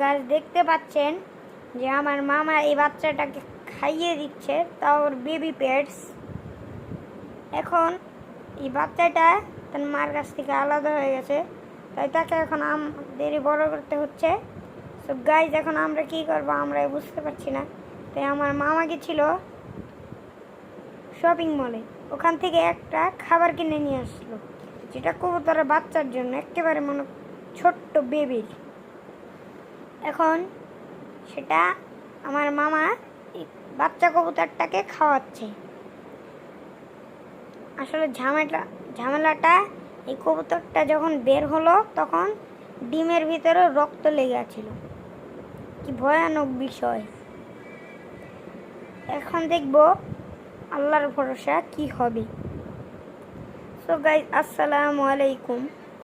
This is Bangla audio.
গাছ দেখতে পাচ্ছেন যে আমার মামা এই বাচ্চাটাকে খাইয়ে দিচ্ছে তাও ওর বেবি পেটস এখন এই বাচ্চাটা তার মার কাছ থেকে আলাদা হয়ে গেছে, তাই তাকে এখন আমাদেরই বড় করতে হচ্ছে। তো গাইজ এখন আমরা কি করব আমরা বুঝতে পারছি না। তাই আমার মামা গেছিল শপিং মলে ওখান থেকে একটা খাবার কিনে নিয়ে আসলো, যেটা কবুতরের বাচ্চার জন্য একেবারে মনে ছোট্ট বেবির এখন সেটা আমার মামা বাচ্চা কবুতরটাকে খাওয়াচ্ছে। আসলে ঝামেলা, ঝামেলাটা এই কবুতরটা যখন বের হলো তখন ডিমের ভিতরে রক্ত লেগে আছিল। কি ভয়ানক বিষয়। এখন দেখব আল্লাহর ভরসা কি হবে। সো গাইজ আসসালামু আলাইকুম।